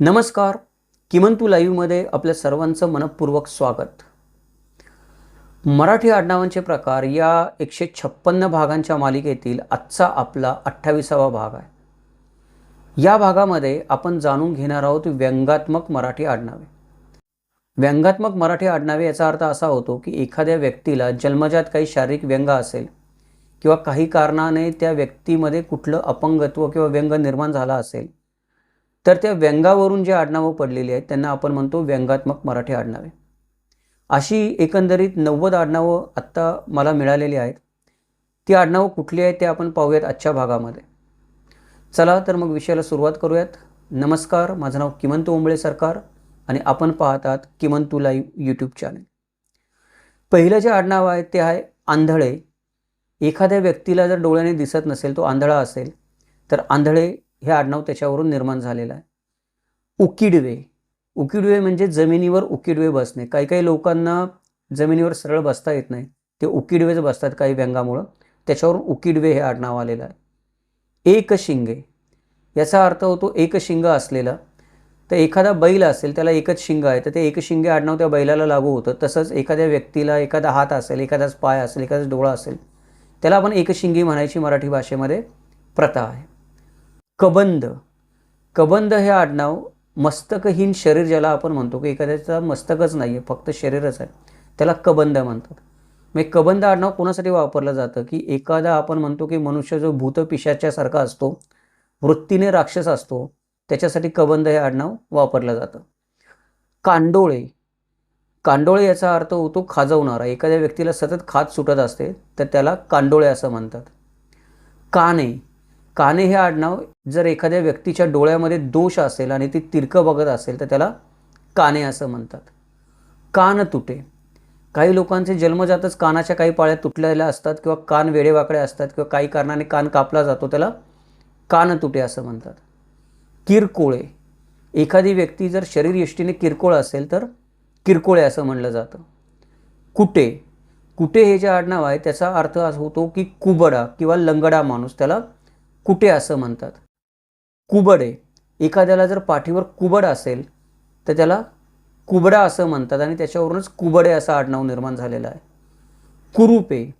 नमस्कार. किमंतू लाईव्हमध्ये आपल्या सर्वांचं मनपूर्वक स्वागत. मराठी आडनावांचे प्रकार या एकशे छप्पन्न भागांच्या मालिकेतील आजचा आपला अठ्ठावीसावा भाग आहे. या भागामध्ये आपण जाणून घेणार आहोत व्यंगात्मक मराठी आडनावे. व्यंगात्मक मराठी आडनावे याचा अर्थ असा होतो की एखाद्या व्यक्तीला जन्मजात काही शारीरिक व्यंग असेल किंवा काही कारणाने त्या व्यक्तीमध्ये कुठलं अपंगत्व किंवा व्यंग निर्माण झाला असेल तर त्या व्यंगावरून जे आडनावं पडलेली आहेत त्यांना आपण म्हणतो व्यंगात्मक मराठी आडनावे. अशी एकंदरीत नव्वद आडनावं आत्ता मला मिळालेली आहेत. ती आडनावं कुठली आहेत ते आपण पाहूयात आजच्या भागामध्ये. चला तर मग विषयाला सुरुवात करूयात. नमस्कार माझं नाव किमंत ओंबळे सरकार आणि आपण पाहतात किमंतू लाईव्ह यूट्यूब चॅनल पहिलं जे आडनाव आहे ते आहे आंधळे. एखाद्या व्यक्तीला जर डोळ्याने दिसत नसेल तो आंधळा असेल तर आंधळे हे आडनाव त्याच्यावरून निर्माण झालेलं आहे. उकिडवे. उकिडवे म्हणजे जमिनीवर उकिडवे बसणे. काही काही लोकांना जमिनीवर सरळ बसता येत नाही. ते उकिडवेच बसतात काही व्यंगामुळं. त्याच्यावरून उकिडवे हे आडनाव आलेलं आहे. एक शिंगे याचा अर्थ होतो एक शिंग असलेला. तर एखादा बैल असेल त्याला एकच शिंग आहे. तर ते एक शिंगे आडनाव त्या बैलाला लागू होतं. तसंच एखाद्या व्यक्तीला एखादा हात असेल एखादाच पाय असेल एखादाच डोळा असेल त्याला आपण एकशिंगी म्हणायची मराठी भाषेमध्ये प्रथा आहे. कबंद. कबंद हे आडनाव मस्तकहीन शरीर ज्याला आपण म्हणतो की एखाद्याचं मस्तकच नाही आहे फक्त शरीरच आहे. त्याला कबंद म्हणतात. मग कबंद आडनाव कोणासाठी वापरलं जातं? की एखादा आपण म्हणतो की मनुष्य जो भूतपिशाच्यासारखा असतो वृत्तीने राक्षस असतो त्याच्यासाठी कबंद हे आडनाव वापरलं जातं. कांडोळे. कांडोळे याचा अर्थ होतो खाजवणारा. एखाद्या व्यक्तीला सतत खाज सुटत असते तर त्याला कांडोळे असं म्हणतात. काने. काने हे आडनाव जर एखाद्या व्यक्तीच्या डोळ्यामध्ये दोष असेल आणि ती तिरकं बघत असेल तर त्याला काने असं म्हणतात. कान तुटे. काही लोकांचे जन्मजातच कानाच्या काही पाळ्या तुटलेल्या असतात किंवा कान वेडेवाकडे असतात किंवा काही कारणाने कान कापला जातो त्याला कान तुटे असं म्हणतात. किरकोळे. एखादी व्यक्ती जर शरीरयष्टीने किरकोळ असेल तर किरकोळे असं म्हणलं जातं. कुटे. कुटे हे जे आडनाव आहे त्याचा अर्थ असा होतो की कुबडा किंवा लंगडा माणूस त्याला कुटे असं म्हणतात. कुबडे. एखाद्याला जर पाठीवर कुबड असेल तर त्याला कुबडा असं म्हणतात आणि त्याच्यावरूनच कुबडे असं आडनाव निर्माण झालेलं आहे. कुरूपे.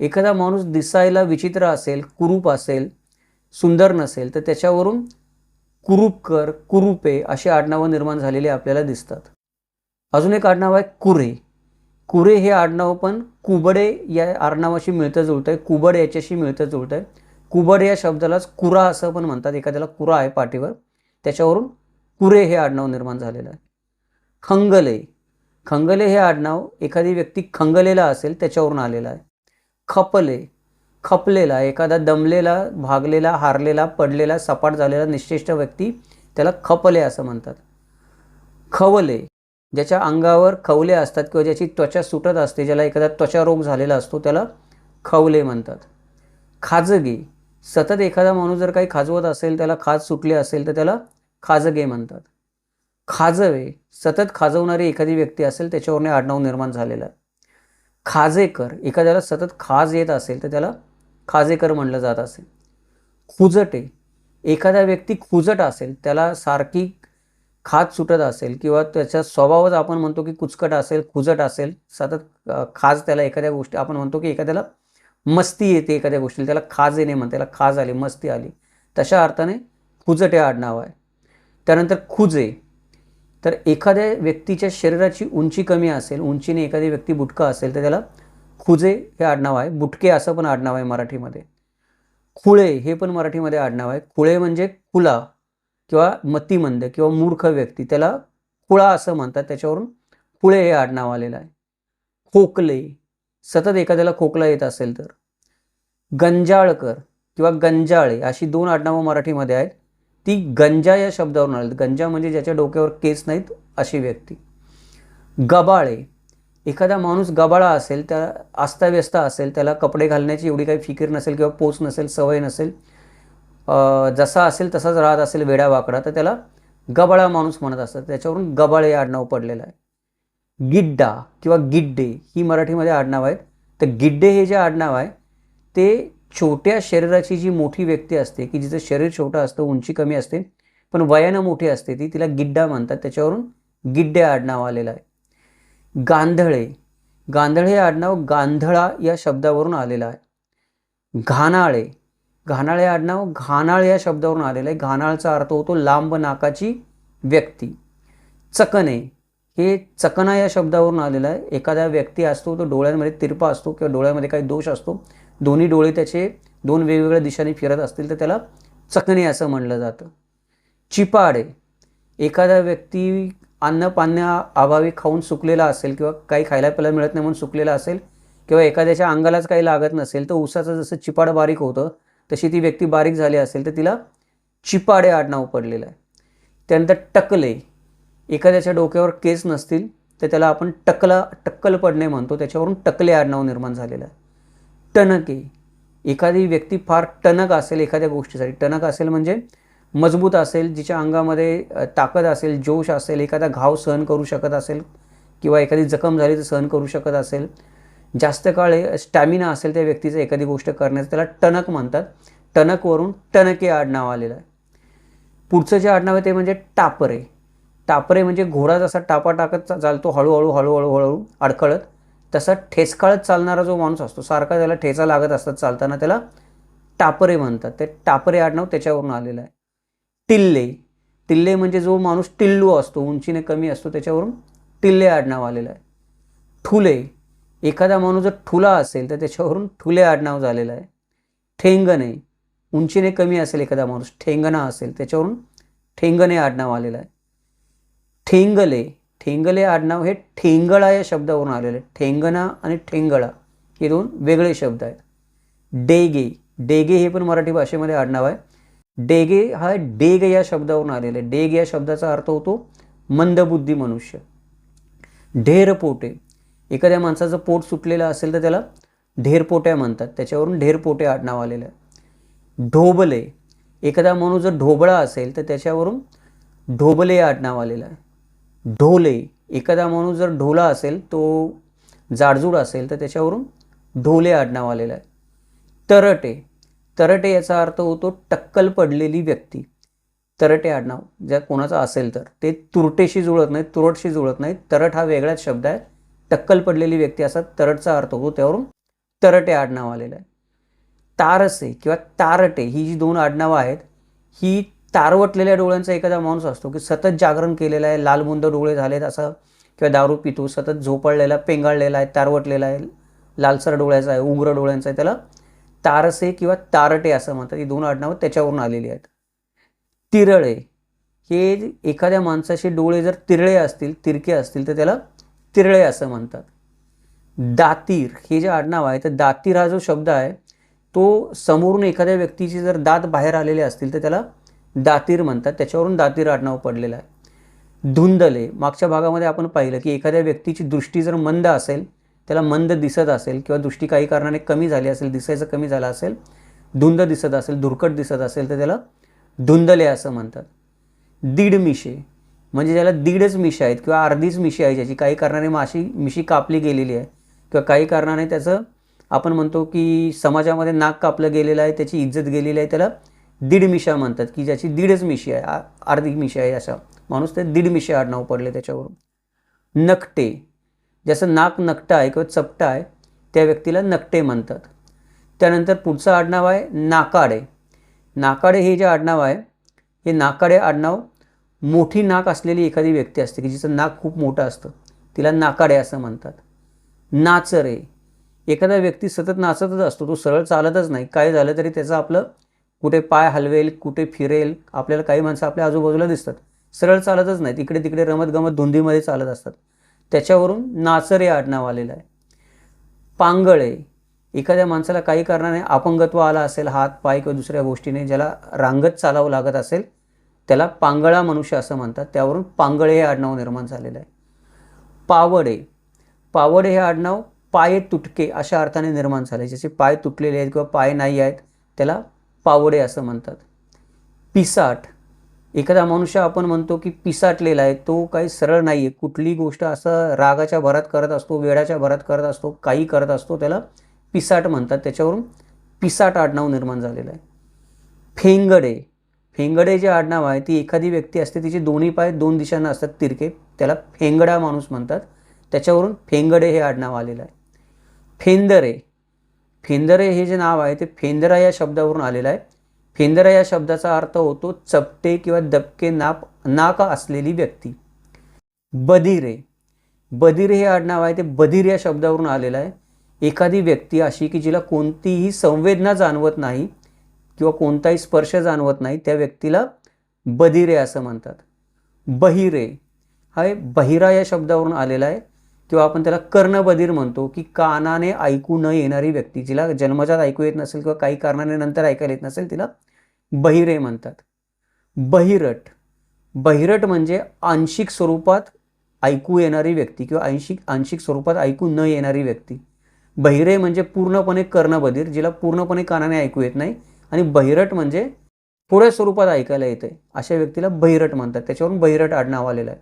एखादा माणूस दिसायला विचित्र असेल कुरूप असेल सुंदर नसेल तर त्याच्यावरून कुरूपकर कुरूपे अशी आडनावं निर्माण झालेली आपल्याला दिसतात. अजून एक आडनाव आहे कुरे. कुरे हे आडनाव पण कुबडे या आडनावाशी मिळतं जुळतं आहे कुबड याच्याशी मिळतं जुळतं आहे कुबड या शब्दालाच कुरा असं पण म्हणतात. एखाद्याला कुरा आहे पाठीवर त्याच्यावरून कुरे हे आडनाव निर्माण झालेलं आहे. खंगले. खंगले हे आडनाव एखादी व्यक्ती खंगलेला असेल त्याच्यावरून आलेलं आहे. खपले. खपलेला एखादा दमलेला भागलेला हारलेला पडलेला सपाट झालेला निश्चिष्ट व्यक्ती त्याला खपले असं म्हणतात. खवले. ज्याच्या अंगावर खवले असतात किंवा ज्याची त्वचा सुटत असते ज्याला एखादा त्वचा रोग झालेला असतो त्याला खवले म्हणतात. खाजगी. सतत एखादा माणूस जर काही खाजवत असेल त्याला खाज सुटली असेल तर त्याला खाजगे म्हणतात. खाजवे सतत खाजवणारी एखादी व्यक्ती असेल त्याच्यावरने आडनाव निर्माण झालेलं आहे. खाजेकर एखाद्याला सतत खाज येत असेल तर त्याला खाजेकर म्हणलं जात असेल. खुजटे एखादा व्यक्ती खुजट असेल त्याला सारखी खाज सुटत असेल किंवा त्याचा स्वभावच आपण म्हणतो की कुचकट असेल खुजट असेल सतत खाज त्याला एखाद्या गोष्टी आपण म्हणतो की एखाद्याला मस्ती येते एखाद्या गोष्टीला त्याला खाज येणे म्हणते त्याला खाज आली मस्ती आली. तशा अर्थाने खुजट हे आडनाव आहे. त्यानंतर खुजे. तर एखाद्या व्यक्तीच्या शरीराची उंची कमी असेल उंचीने एखादी व्यक्ती बुटका असेल तर त्याला खुजे हे आडनाव आहे. बुटके असं पण आडनाव आहे मराठीमध्ये. खुळे हे पण मराठीमध्ये आडनाव आहे. खुळे म्हणजे खुला किंवा मतीमंद किंवा मूर्ख व्यक्ती. त्याला खुळा असं म्हणतात. त्याच्यावरून खुळे हे आडनाव आलेलं आहे. खोकले. सतत एखाद्याला खोकला येत असेल तर. गंजाळकर किंवा गंजाळे अशी दोन आडनावं मराठीमध्ये आहेत. ती गंजा या शब्दावरून आली गंजा म्हणजे ज्याच्या डोक्यावर केस नाहीत अशी व्यक्ती. गबाळे एखादा माणूस गबाळा असेल त्या अस्ताव्यस्त असेल त्याला कपडे घालण्याची एवढी काही फिकीर नसेल किंवा पोच नसेल सवय नसेल जसा असेल तसाच राहत असेल वेडा वाकडा तर त्याला गबाळा माणूस म्हणत असतात. त्याच्यावरून गबाळे आडनाव पडलेलं आहे. गिड्डा किंवा गिड्डे ही मराठीमध्ये आडनाव आहेत. तर गिड्डे हे जे आडनाव आहे ते छोट्या शरीराची जी मोठी व्यक्ती असते की जिचं शरीर छोटं असतं उंची कमी असते पण वयानं मोठी असते ती तिला गिड्डा म्हणतात. त्याच्यावरून गिड्डे आडनाव आलेलं आहे. गांधळे. गांधळे हे आडनाव गांधळा या शब्दावरून आलेलं आहे. घानाळे. घानाळे आडनाव घानाळ या शब्दावरून आलेलं आहे. घानाळचा अर्थ होतो लांब नाकाची व्यक्ती. चकणे. हे चकना या शब्दावरून आलेलं आहे. एखादा व्यक्ती असतो तो डोळ्यांमध्ये तिरपा असतो किंवा डोळ्यामध्ये काही दोष असतो. दोन्ही डोळे त्याचे दोन वेगवेगळ्या दिशाने फिरत असतील तर त्याला चकणे असं म्हणलं जातं. चिपाडे. एखादा व्यक्ती अन्नपान्या अभावी खाऊन सुकलेला असेल किंवा काही खायला प्यायला मिळत नाही म्हणून सुकलेला असेल किंवा एखाद्याच्या अंगालाच काही लागत नसेल तर ऊसाचं जसं चिपाड बारीक होतं तशी ती व्यक्ती बारीक झाली असेल तर तिला चिपाडे आडनाव पडलेलं आहे. त्यानंतर टकले. एखाद्याच्या डोक्यावर केस नसतील तर त्याला आपण टकला टक्कल पडणे म्हणतो. त्याच्यावरून टकले आडनाव निर्माण झालेलं आहे. टणके एखादी व्यक्ती फार टणक असेल एखाद्या गोष्टीसाठी. टणक असेल म्हणजे मजबूत असेल जिच्या अंगामध्ये ताकद असेल जोश असेल एखादा घाव सहन करू शकत असेल किंवा एखादी जखम झाली तर सहन करू शकत असेल. जास्त काळ स्टॅमिना असेल त्या व्यक्तीचं एखादी गोष्ट करण्याचं त्याला टणक म्हणतात. टणकवरून टणके आडनाव आलेलं आहे. पुढचं जे आडनाव आहे ते म्हणजे टापरे टापरे म्हणजे घोडा जसा टापा टाकत चालतो हळूहळू हळूहळू हळूहळू अडखळत तसा ठेचकाळत चालणारा जो माणूस असतो सारखा त्याला ठेचा लागत असतात चालताना त्याला टापरे म्हणतात. ते टापरे आडनाव त्याच्यावरून आलेलं आहे. टिल्ले. टिल्ले म्हणजे जो माणूस टिल्लू असतो उंचीने कमी असतो त्याच्यावरून टिल्ले आडनाव आलेलं आहे. ठुले. एखादा माणूस जर ठुला असेल तर त्याच्यावरून ठुले आडनाव झालेलं आहे. ठेंगणे. उंचीने कमी असेल एखादा माणूस ठेंगणा असेल त्याच्यावरून ठेंगणे आडनाव आलेलं आहे. ठेंगले. ठेंगले आडनाव हे ठेंगळा या शब्दावरून आलेलं. आहे ठेंगणा आणि ठेंगळा हे दोन वेगळे शब्द आहेत. डेगे. डेगे हे पण मराठी भाषेमध्ये आडनाव आहे. डेगे हा डेग या शब्दावरून आलेला. आहे डेग या शब्दाचा अर्थ होतो मंदबुद्धी मनुष्य. ढेरपोटे एखाद्या माणसाचं पोट सुटलेलं असेल तर त्याला ढेरपोट्या म्हणतात. त्याच्यावरून ढेरपोटे आडनाव आलेलं आहे. ढोबले. एखादा माणूस जर ढोबळा असेल तर त्याच्यावरून ढोबले आडनाव आलेलं आहे. ढोले. एखादा माणूस जर ढोला असेल तो जाडजूड असेल तर त्याच्यावरून ढोले आडनाव आलेलं आहे. तरटे. तरटे याचा अर्थ होतो टक्कल पडलेली व्यक्ती. तरटे आडनाव ज्या कोणाचं असेल तर. ते तुरटेशी जुळत नाही तुरटशी जुळत नाही तरट हा वेगळाच शब्द आहे. टक्कल पडलेली व्यक्ती असा तरटचा अर्थ होतो त्यावरून तरटे आडनाव आलेलं आहे. तारसे किंवा तारटे ही जी दोन आडनावं आहेत ही तारवटलेल्या डोळ्यांचा एखादा माणूस असतो की सतत जागरण केलेलं आहे लालबुंद डोळे झालेत असं किंवा दारू पितो सतत झोपळलेला पेंगाळलेला आहे तारवटलेला आहे लालसर डोळ्याचा आहे उग्र डोळ्यांचा आहे त्याला तारसे किंवा तारटे असं म्हणतात. ही दोन आडनावं त्याच्यावरून आलेली आहेत. तिरळे. हे एखाद्या माणसाचे डोळे जर तिरळे असतील तिरके असतील तर त्याला तिरळे असं म्हणतात. दातीर. हे जे आडनाव आहे तर दातीर हा जो शब्द आहे तो समोरून एखाद्या व्यक्तीचे जर दात बाहेर आलेले असतील तर त्याला दातीर म्हणतात त्याच्यावरून दातीर आडनाव पडलेलं आहे. धुंदले मागच्या भागामध्ये आपण पाहिलं की एखाद्या व्यक्तीची दृष्टी जर मंद असेल त्याला मंद दिसत असेल किंवा दृष्टी काही कारणाने कमी झाली असेल दिसायचं कमी झालं असेल धुंद दिसत असेल धुरकट दिसत असेल तर त्याला धुंदले असं म्हणतात. दीड मिशे म्हणजे ज्याला दीडच मिशी आहेत किंवा अर्धीच मिशी आहे ज्याची काही कारणाने माशी मिशी कापली गेलेली आहे किंवा काही कारणाने त्याचं आपण म्हणतो की समाजामध्ये नाक कापलं गेलेलं आहे त्याची इज्जत गेलेली आहे त्याला दीड मिशा म्हणतात की ज्याची दीडच मिशी आहे अर्धी मिशी आहे असा माणूस ते दीड मिशी आडनाव पडले त्याच्यावरून. नकटे. ज्याचं नाक नकटं आहे किंवा चपटं आहे त्या व्यक्तीला नकटे म्हणतात. त्यानंतर पुढचं आडनाव आहे नाकाडे. नाकाडे हे जे आडनाव आहे हे नाकाडे आडनाव मोठी नाक असलेली एखादी व्यक्ती असते की जिचं नाक खूप मोठं असतं. तिला नाकाडे असं म्हणतात. नाचरे. एखादा व्यक्ती सतत नाचतच असतो तो सरळ चालतच नाही. काय झालं तरी त्याचं आपलं कुठे पाय हलवेल कुठे फिरेल आपल्याला काही माणसं आपल्या आजूबाजूला दिसतात. सरळ चालतच नाही तिकडे तिकडे रमत गमत धुंदीमध्ये चालत असतात. त्याच्यावरून नाचरे आडनाव आलेलं आहे. पांगळे. एखाद्या माणसाला काही कारणाने अपंगत्व आला असेल हात पाय किंवा दुसऱ्या गोष्टीने ज्याला रांगत चालावं लागत असेल त्याला पांगळा मनुष्य असं म्हणतात. त्यावरून पांगळे हे आडनाव निर्माण झालेलं आहे. पावडे. पावडे हे आडनाव पाय तुटके अशा अर्थाने निर्माण झाले. ज्याचे पाय तुटलेले आहेत किंवा पाय नाही आहेत त्याला पावडे असं म्हणतात. पिसाट. एखादा मनुष्य आपण म्हणतो की पिसाटलेला आहे तो काही सरळ नाही आहे कुठली गोष्ट असं रागाच्या भरात करत असतो वेळाच्या भरात करत असतो काही करत असतो त्याला पिसाट म्हणतात. त्याच्यावरून पिसाट आडनाव निर्माण झालेलं आहे. फेंगडे. फेंगडे जे आडनाव आहे ती एखादी व्यक्ती असते तिचे दोन्ही पाय दोन दिशांना असतात तिरके. त्याला फेंगडा माणूस म्हणतात. त्याच्यावरून फेंगडे हे आडनाव आलेलं आहे. फेंदरे. फेंदरे हे जे नाव आहे ते फेंदरा या शब्दावरून आलेलं आहे. फेंदरा या शब्दाचा अर्थ होतो चपटे किंवा दबके नाप नाक असलेली व्यक्ती. बदिरे बदिरे हे आडनाव आहे ते बधिर या शब्दावरून आलेलं आहे. एखादी व्यक्ती अशी की जिला कोणतीही संवेदना जाणवत नाही किंवा कोणताही स्पर्श जाणवत नाही त्या व्यक्तीला बदिरे असं म्हणतात. बहिरे. हा बहिरा या शब्दावरून आलेला आहे. किंवा आपण त्याला कर्णबधीर म्हणतो की कानाने ऐकू न येणारी व्यक्ती जिला जन्मजात ऐकू येत नसेल किंवा काही कारणाने नंतर ऐकायला येत नसेल तिला बहिरे म्हणतात. बहिरट. बहिरट म्हणजे आंशिक स्वरूपात ऐकू येणारी व्यक्ती किंवा आंशिक आंशिक स्वरूपात ऐकू न येणारी व्यक्ती. बहिरे म्हणजे पूर्णपणे कर्णबधीर जिला पूर्णपणे कानाने ऐकू येत नाही आणि बहिरट म्हणजे थोड्या स्वरूपात ऐकायला येते अशा व्यक्तीला बहिरट म्हणतात. त्याच्यावरून बहिरट आडनाव आलेलं आहे.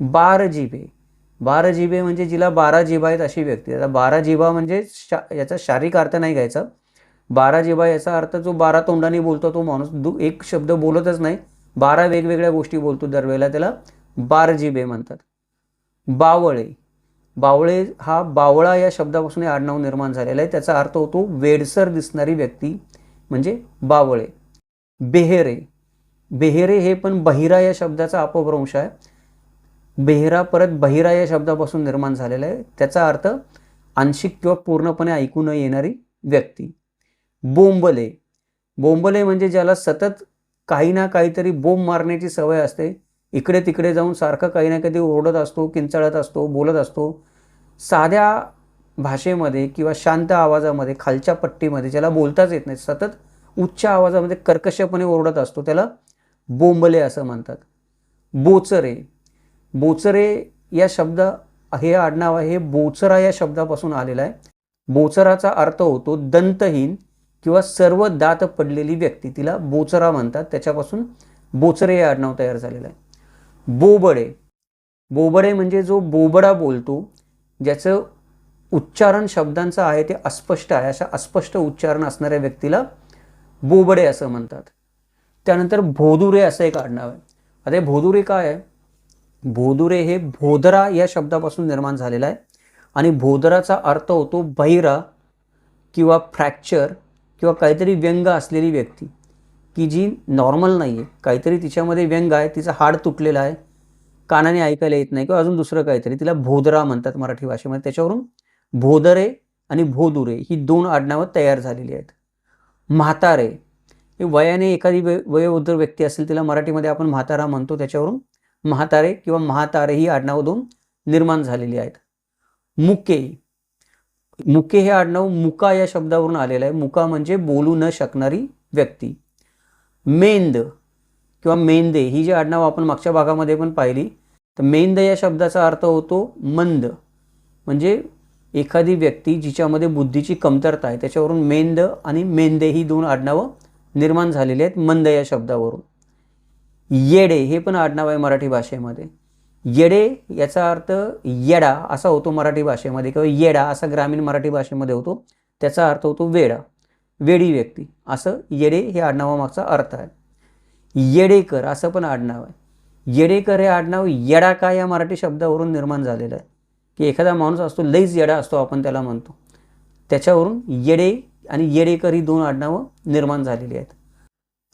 बार जिभे बारा जिभे म्हणजे जिला बारा जिबा आहेत अशी व्यक्ती. आता बारा जिबा म्हणजे शा याचा शारीरिक अर्थ नाही घ्यायचा. बारा जिबा याचा अर्थ जो बारा तोंडाने बोलतो तो माणूस दु एक शब्द बोलतच नाही. बारा वेगवेगळ्या गोष्टी बोलतो दरवेळेला त्याला बार जिबे म्हणतात. बावळे. बावळे हा बावळा या शब्दापासून आडनाव निर्माण झालेला आहे. त्याचा अर्थ होतो वेडसर दिसणारी व्यक्ती म्हणजे बावळे. बेहेरे. बेहेरे हे पण बहिरा या शब्दाचा अपभ्रंश आहे. बेहरा परत बहिरा या शब्दापासून निर्माण झालेला आहे. त्याचा अर्थ आंशिक किंवा पूर्णपणे ऐकू न येणारी व्यक्ती. बोंबले. बोंबले म्हणजे ज्याला सतत काही ना काहीतरी बोंब मारण्याची सवय असते. इकडे तिकडे जाऊन सारखं काही ना कधी ओरडत असतो किंचाळत असतो बोलत असतो. साध्या भाषेमध्ये किंवा शांत आवाजामध्ये खालच्या पट्टीमध्ये ज्याला बोलताच येत नाही सतत उच्च आवाजामध्ये कर्कशपणे ओरडत असतो त्याला बोंबले असं म्हणतात. बोचरे. बोचरे या शब्द हे आडनाव आहे हे बोचरा या शब्दापासून आलेलं आहे. बोचराचा अर्थ होतो दंतहीन किंवा सर्व दात पडलेली व्यक्ती तिला बोचरा म्हणतात. त्याच्यापासून बोचरे हे आडनाव तयार झालेलं आहे. बोबडे. बोबडे म्हणजे जो बोबडा बोलतो ज्याचं उच्चारण शब्दांचं आहे ते अस्पष्ट आहे. अशा अस्पष्ट उच्चारण असणाऱ्या व्यक्तीला बोबडे असं म्हणतात. त्यानंतर भोदुरे असं एक आडनाव आहे. आता भोदुरे काय आहे? भोदुरे हे भोदरा या शब्दापासून निर्माण झालेला आहे. आणि भोदराचा अर्थ होतो बहिरा किंवा फ्रॅक्चर किंवा काहीतरी व्यंग असलेली व्यक्ती की जी नॉर्मल नाही आहे काहीतरी तिच्यामध्ये व्यंग आहे तिचं हाड तुटलेलं आहे कानाने ऐकायला येत नाही किंवा अजून दुसरं काहीतरी तिला भोदरा म्हणतात मराठी भाषेमध्ये. त्याच्यावरून भोदरे आणि भोदुरे ही दोन आडनावं तयार झालेली आहेत. म्हातारे हे वयाने एखादी वयोवृद्ध व्यक्ती असेल तिला मराठीमध्ये आपण म्हातारा म्हणतो त्याच्यावरून म्हातारे किंवा महातारे ही आडनाव दोन निर्माण झालेली आहेत. मुके. मुके हे आडनाव मुका या शब्दावरून आलेलं आहे. मुका म्हणजे बोलू न शकणारी व्यक्ती. मेंद किंवा मेंदे ही जी आडनाव आपण मागच्या भागामध्ये पण पाहिली तर मेंद या शब्दाचा अर्थ होतो मंद. म्हणजे एखादी व्यक्ती जिच्यामध्ये बुद्धीची कमतरता आहे त्याच्यावरून मेंद आणि मेंदे ही दोन आडनावं निर्माण झालेली आहेत मंद या शब्दावरून. येडे हे पण आडनाव आहे मराठी भाषेमध्ये. येडे याचा अर्थ येडा असा होतो मराठी भाषेमध्ये किंवा येडा असा ग्रामीण मराठी भाषेमध्ये होतो. त्याचा अर्थ होतो वेडा वेडी व्यक्ती. असं येडे हे आडनावामागचा अर्थ आहे. येडेकर असं पण आडनाव आहे. येडेकर हे आडनाव येडा का या मराठी शब्दावरून निर्माण झालेलं आहे? की एखादा माणूस असतो लईच येडा असतो आपण त्याला म्हणतो. त्याच्यावरून येडे आणि येडेकर ही दोन आडनावं निर्माण झालेली आहेत.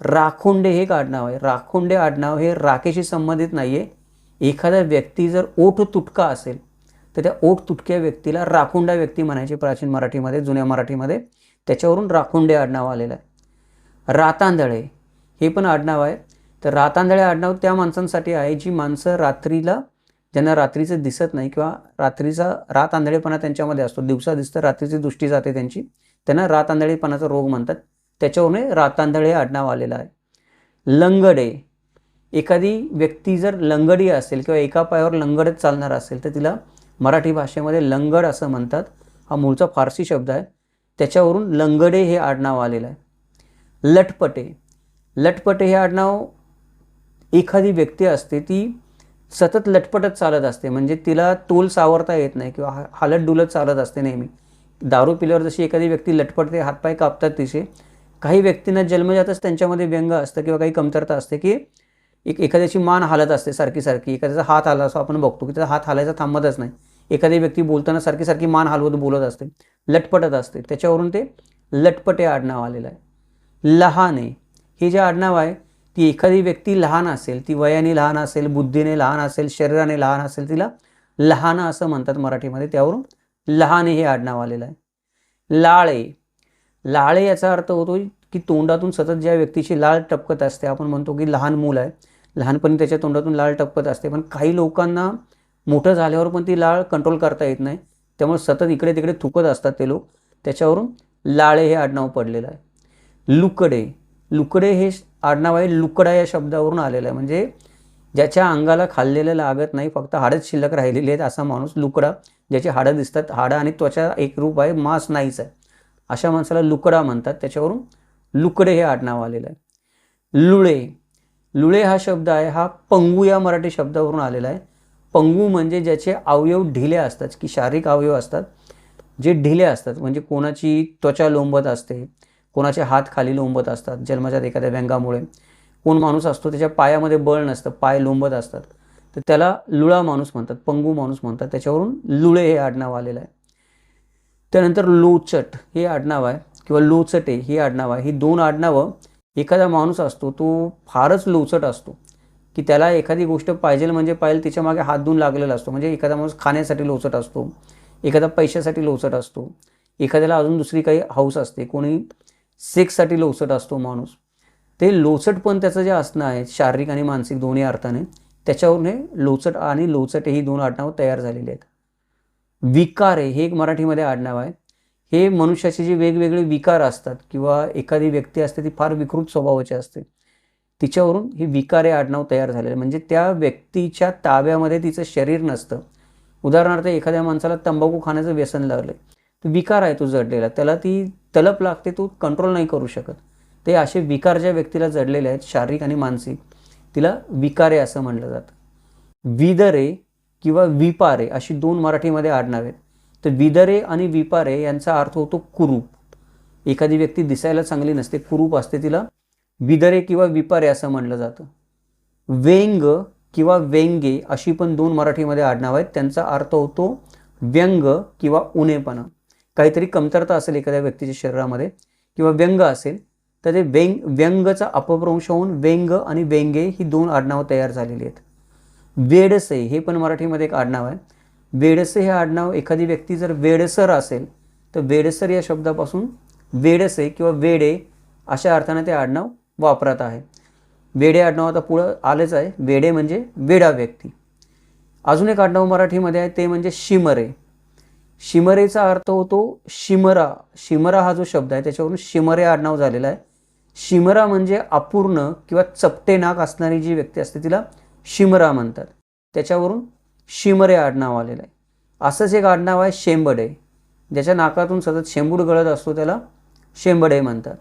राखोंडे हे एक आडनाव आहे. राखोंडे आडनाव हे राखेशी संबंधित नाही आहे एखादा व्यक्ती जर ओठ तुटका असेल तर त्या ओठ तुटक्या व्यक्तीला राखोंडा व्यक्ती म्हणायची प्राचीन मराठीमध्ये जुन्या मराठीमध्ये. त्याच्यावरून राखोंडे आडनाव आलेलं आहे. रातांदळे हे पण आडनाव आहे. तर रातांदळे आडनाव त्या माणसांसाठी आहे जी माणसं रात्रीला ज्यांना रात्रीचं दिसत नाही किंवा रात्रीचा रात आंधळेपणा त्यांच्यामध्ये असतो दिवसा दिसतं रात्रीची दृष्टी जाते त्यांची त्यांना रात आंधळेपणाचा रोग म्हणतात. त्याच्यावरून रातांधळे आडनाव आलेलं आहे. लंगडे. एखादी व्यक्ती जर लंगडी असेल किंवा एका पायावर लंगडत चालणार असेल तर तिला मराठी भाषेमध्ये लंगड असं म्हणतात. हा मूळचा फारसी शब्द आहे. त्याच्यावरून लंगडे हे आडनाव आलेलं आहे. लटपटे. लटपटे हे आडनाव एखादी व्यक्ती असते ती सतत लटपटत चालत असते. म्हणजे तिला तोल सावरता येत नाही किंवा हालत डुलत चालत असते नेहमी. दारू पिल्यावर जशी एखादी व्यक्ती लटपटते हातपाय कापतात तिचे काही व्यक्तींना जन्मजातच त्यांच्यामध्ये व्यंग असतं किंवा काही कमतरता असते की एक एखाद्याची मान हालत असते सारखी सारखी एखाद्याचा हात आला असं आपण बघतो की त्याचा हात हालायचा थांबतच नाही. एखादी व्यक्ती बोलताना सारखी सारखी मान हलवत बोलत असते लटपटत असते. त्याच्यावरून ते लटपटे आडनाव आलेलं आहे. लहान आहे. हे जे आडनाव आहे ती एखादी व्यक्ती लहान असेल ती वयाने लहान असेल बुद्धीने लहान असेल शरीराने लहान असेल तिला लहान असं म्हणतात मराठीमध्ये. त्यावरून लहाने हे आडनाव आलेलं आहे. लाळे लाळे याचा अर्थ होतो की तोंडातून सतत ज्या व्यक्तीची लाळ टपकत असते आपण म्हणतो की लहान मूल आहे लहानपणी त्याच्या तोंडातून लाळ टपकत असते पण काही लोकांना मोठं झाल्यावर पण ती लाळ कंट्रोल करता येत नाही त्यामुळे सतत इकडे तिकडे थुकत असतात ते लोक. त्याच्यावरून लाळे हे आडनाव पडलेलं आहे. लुकडे लुकडे हे आडनाव आहे लुकडा या शब्दावरून आलेलं आहे. म्हणजे ज्याच्या अंगाला खाल्लेलं लागत नाही फक्त हाडच शिल्लक राहिलेली आहेत असा माणूस लुकडा ज्याची हाडं दिसतात हाडं आणि त्वचा एक रूप आहे मांस नाहीच आहे. अशा माणसाला लुकडा म्हणतात त्याच्यावरून लुकडे हे आडनाव आलेलं आहे. लुळे. लुळे हा शब्द आहे हा पंगू या मराठी शब्दावरून आलेला आहे. पंगू म्हणजे ज्याचे अवयव ढिले असतात की शारीरिक अवयव असतात जे ढिले असतात. म्हणजे कोणाची त्वचा लोंबत असते कोणाचे हात खाली लोंबत असतात जन्माच्यात एखाद्या व्यंगामुळे. कोण माणूस असतो त्याच्या पायामध्ये बळ नसतं पाय लोंबत असतात. तर त्याला लुळा माणूस म्हणतात पंगू माणूस म्हणतात त्याच्यावरून लुळे हे आडनाव आलेलं आहे. त्यानंतर लोचट हे आडनाव आहे किंवा लोचटे ही आडनाव आहे. ही दोन आडनावं एखादा माणूस असतो तो फारच लोचट असतो की त्याला एखादी गोष्ट पाहिजे म्हणजे पाहिजे तिच्यामागे हात धुवून लागलेला असतो. म्हणजे एखादा माणूस खाण्यासाठी लोचट असतो एखादा पैशासाठी लोचट असतो एखाद्याला अजून दुसरी काही हाऊस असते कोणी सेक्ससाठी लोचट असतो माणूस. ते लोचट पण त्याचं जे असणं आहे शारीरिक आणि मानसिक दोन्ही अर्थाने त्याच्यावरून हे लोचट आणि लोचट ही दोन आडनावं तयार झालेली आहेत. विकारे हे एक मराठीमध्ये आडनाव आहे. हे मनुष्याचे जे वेगवेगळे विकार असतात किंवा एखादी व्यक्ती असते ती फार विकृत स्वभावाची असते. तिच्यावरून हे विकारे आडनाव तयार झालेलं म्हणजे त्या व्यक्तीच्या ताब्यामध्ये तिचं शरीर नसतं. उदाहरणार्थ एखाद्या माणसाला तंबाखू खाण्याचं व्यसन लागलं तो विकार आहे तो जडलेला. त्याला ती तलप लागते तो कंट्रोल नाही करू शकत. ते असे विकार ज्या व्यक्तीला जडलेले आहेत शारीरिक आणि मानसिक तिला विकारे असं म्हणलं जातं. विदरे किंवा विपारे अशी दोन मराठीमध्ये आडनाव आहेत. तर विदरे आणि विपारे यांचा अर्थ होतो कुरूप. एखादी व्यक्ती दिसायला चांगली नसते कुरूप असते तिला विदरे किंवा विपारे असं म्हणलं जातं. वेंग किंवा व्यंगे अशी पण दोन मराठीमध्ये आडनाव आहेत. त्यांचा अर्थ होतो व्यंग किंवा उणेपणा. काहीतरी कमतरता असेल एखाद्या व्यक्तीच्या शरीरामध्ये किंवा व्यंग असेल तर ते व्यंग व्यंगचा अपभ्रंश होऊन व्यंग आणि व्यंगे ही दोन आडनावं तयार झालेली आहेत. वेडसे हे पण मराठीमध्ये एक आडनाव आहे. वेडसे हे आडनाव एखादी व्यक्ती जर वेडसर असेल तर वेडसर या शब्दापासून वेडसे किंवा वेडे अशा अर्थाने ते आडनाव वापरत आहे. वेडे आडनाव आता पुढं आलेच आहे. वेडे म्हणजे वेडा व्यक्ती. अजून एक आडनाव मराठीमध्ये आहे ते म्हणजे शिमरे. शिमरेचा अर्थ होतो शिमरा. शिमरा हा जो शब्द आहे त्याच्यावरून शिमरे आडनाव झालेला आहे. शिमरा म्हणजे अपूर्ण किंवा चपटे नाक असणारी जी व्यक्ती असते तिला शिमरा म्हणतात. त्याच्यावरून शिमरे आडनाव आलेलं आहे. असंच एक आडनाव आहे शेंबडे. ज्याच्या नाकातून सतत शेंबूड गळत असतो त्याला शेंबडे म्हणतात.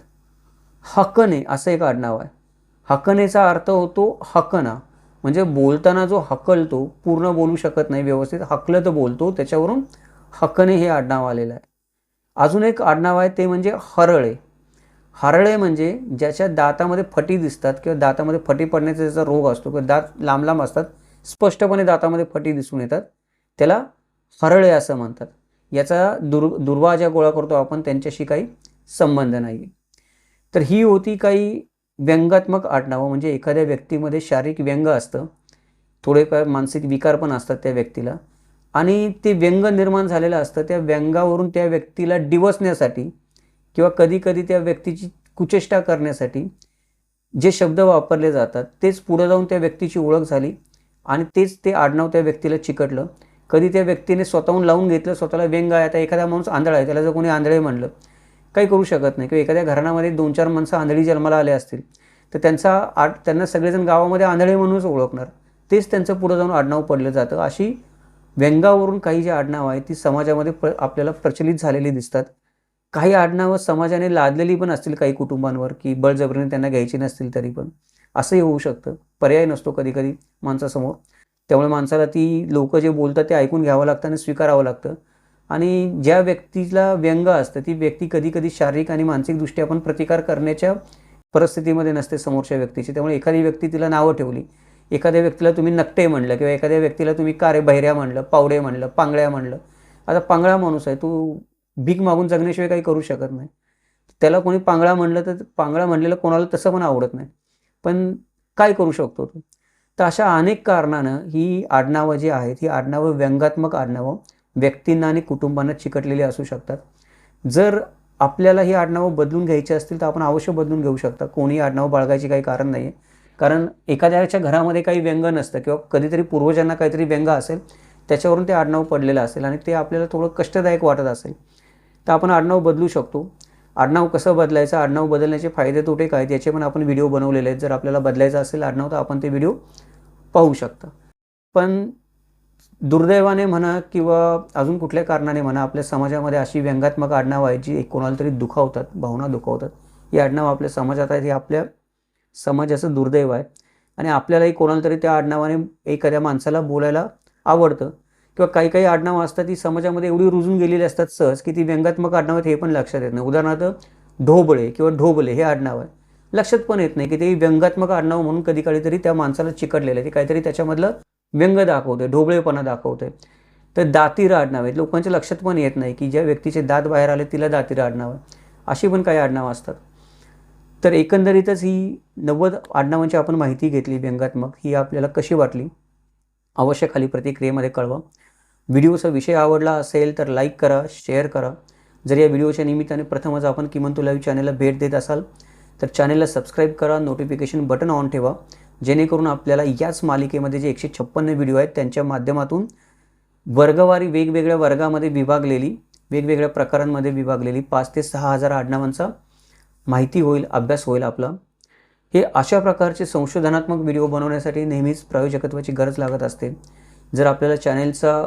हकने असं एक आडनाव आहे. हकनेचा अर्थ होतो हकना. म्हणजे बोलताना जो हकलतो पूर्ण बोलू शकत नाही व्यवस्थित हकलं तर बोलतो त्याच्यावरून हकने हे आडनाव आलेलं आहे. अजून एक आडनाव आहे ते म्हणजे हरळे. हरळे म्हणजे ज्याच्या दातामध्ये फटी दिसतात किंवा दातामध्ये फटी पडण्याचा ज्याचा रोग असतो किंवा दात लांब लांब असतात स्पष्टपणे दातामध्ये फटी दिसून येतात. त्याला हरळे असं म्हणतात. याचा दुर् दुर्वा ज्या गोळा करतो आपण त्यांच्याशी काही संबंध नाही. तर ही होती काही व्यंगात्मक आडनावं म्हणजे एखाद्या व्यक्तीमध्ये शारीरिक व्यंग असतं थोडेफार मानसिक विकार पण असतात त्या व्यक्तीला. आणि ते व्यंग निर्माण झालेलं असतं त्या व्यंगावरून त्या व्यक्तीला डिवसण्यासाठी किंवा कधीकधी त्या व्यक्तीची कुचेष्टा करण्यासाठी जे शब्द वापरले जातात तेच पुढं जाऊन त्या व्यक्तीची ओळख झाली आणि तेच ते आडनाव त्या व्यक्तीला चिकटलं. कधी त्या व्यक्तीने स्वतःहून लावून घेतलं स्वतःला व्यंग आहे आता एखादा माणूस आंधळा आहे त्याला जर कोणी आंधळे म्हणलं काही करू शकत नाही. किंवा एखाद्या घराण्यामध्ये दोन चार माणसं आंधळी जन्माला आले असतील तर त्यांचा आड त्यांना सगळेजण गावामध्ये आंधळे म्हणूनच ओळखणार. तेच त्यांचं पुढं जाऊन आडनाव पडलं जातं. अशी व्यंगावरून काही जी आडनाव आहे ती समाजामध्ये प्र आपल्याला प्रचलित झालेली दिसतात. काही आडनावं समाजाने लादलेली पण असतील काही कुटुंबांवर की बळजबरीने त्यांना घ्यायची नसतील तरी पण. असंही होऊ शकतं. पर्याय नसतो कधीकधी माणसासमोर. त्यामुळे माणसाला ती लोकं जे बोलतात ते ऐकून घ्यावं लागतं आणि स्वीकारावं लागतं. आणि ज्या व्यक्तीला व्यंग असतं ती व्यक्ती कधी कधी शारीरिक आणि मानसिकदृष्ट्या पण प्रतिकार करण्याच्या परिस्थितीमध्ये नसते समोरच्या व्यक्तीची. त्यामुळे एखादी व्यक्ती तिला नावं ठेवली एखाद्या व्यक्तीला तुम्ही नकटे म्हणलं किंवा एखाद्या व्यक्तीला तुम्ही कारे बहिऱ्या म्हणलं पावडे म्हणलं पांगळ्या म्हणलं. आता पांगळा माणूस आहे तू भीक मागून जगण्याशिवाय काही करू शकत नाही. त्याला कोणी पांगळा म्हणलं तर पांगळा म्हणलेलं कोणाला तसं पण आवडत नाही. पण काय करू शकतो तू? तर अशा अनेक कारणानं ही आडनावं जी आहेत ही आडनावं व्यंगात्मक आडनावं व्यक्तींना आणि कुटुंबांना चिकटलेली असू शकतात. जर आपल्याला ही आडनावं बदलून घ्यायची असतील तर आपण अवश्य बदलून घेऊ शकता. कोणी आडनावं बाळगायची काही कारण नाही आहे कारण एखाद्याच्या घरामध्ये काही व्यंग नसतं किंवा कधीतरी पूर्वजांना काहीतरी व्यंग असेल त्याच्यावरून ते आडनाव पडलेलं असेल आणि ते आपल्याला थोडं कष्टदायक वाटत असेल. तर आपण आडनाव बदलू शकतो. आडनाव कसं बदलायचं? आडनाव बदलण्याचे फायदे तोटे काय याचे पण आपण व्हिडिओ बनवलेले आहेत. जर आपल्याला बदलायचं असेल आडनाव तर आपण ते व्हिडिओ पाहू शकता. पण दुर्दैवाने म्हणा किंवा अजून कुठल्या कारणाने म्हणा आपल्या समाजामध्ये अशी व्यंगात्मक आडनावं आहेत जी कोणाला तरी दुखावतात भावना दुखावतात. ही आडनावं आपल्या समाजात आहेत. हे आपल्या समाजाचं दुर्दैव आहे. आणि आपल्यालाही कोणाला तरी त्या आडनावाने एखाद्या माणसाला बोलायला आवडतं. किंवा काही काही आडनावं असतात ती समाजामध्ये एवढी रुजून गेलेली असतात सहज की ती व्यंगात्मक आडनावं आहेत हे पण लक्षात येत नाही. उदाहरणार्थ ढोबळे किंवा ढोबले हे आडनाव आहे. लक्षात पण येत नाही की ते व्यंगात्मक आडनाव म्हणून कधी काळी तरी त्या माणसाला चिकटलेलं आहे. ते काहीतरी त्याच्यामधलं व्यंग दाखवते ढोबळेपणा दाखवते तर दातीर आडनाव आहेत. लोकांच्या लक्षात पण येत नाही की ज्या व्यक्तीचे दात बाहेर आले तिला दातीर आडनाव आहे. अशी पण काही आडनावं असतात. तर एकंदरीतच ही नव्वद आडनावांची आपण माहिती घेतली व्यंगात्मक ही आपल्याला कशी वाटली? अवश्य खाली प्रतिक्रियेमध्ये कळवा. व्हिडिओचा विषय आवडला असेल तर लाईक करा शेअर करा. जर या व्हिडिओच्या निमित्ताने प्रथमच आपण किमंतू लाईव्ह चॅनलला भेट देत असाल तर चॅनलला सबस्क्राईब करा नोटिफिकेशन बटन ऑन ठेवा. जेणेकरून आपल्याला याच मालिकेमध्ये जे एकशे छप्पन्न व्हिडिओ आहेत त्यांच्या माध्यमातून वर्गवारी वेगवेगळ्या वर्गामध्ये विभागलेली वेगवेगळ्या प्रकारांमध्ये विभागलेली पाच ते सहा हजार आडनावांचा माहिती होईल अभ्यास होईल आपला. हे अशा प्रकारचे संशोधनात्मक व्हिडिओ बनवण्यासाठी नेहमीच प्रायोजकत्वाची गरज लागत असते. जर आपल्याला चॅनेलचा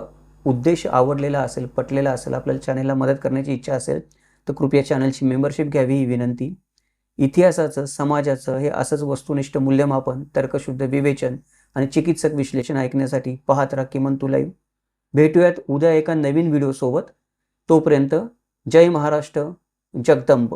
उद्देश आवडलेला असेल पटलेला असेल आपल्याला चॅनेलला मदत करण्याची इच्छा असेल तर कृपया चॅनलची मेंबरशिप घ्यावी ही विनंती. इतिहासाचं समाजाचं हे असंच वस्तुनिष्ठ मूल्यमापन तर्कशुद्ध विवेचन आणि चिकित्सक विश्लेषण ऐकण्यासाठी पाहत राहा किमंतू लाईव्ह भेटूयात उद्या एका नवीन व्हिडिओसोबत तोपर्यंत जय महाराष्ट्र जगदंब.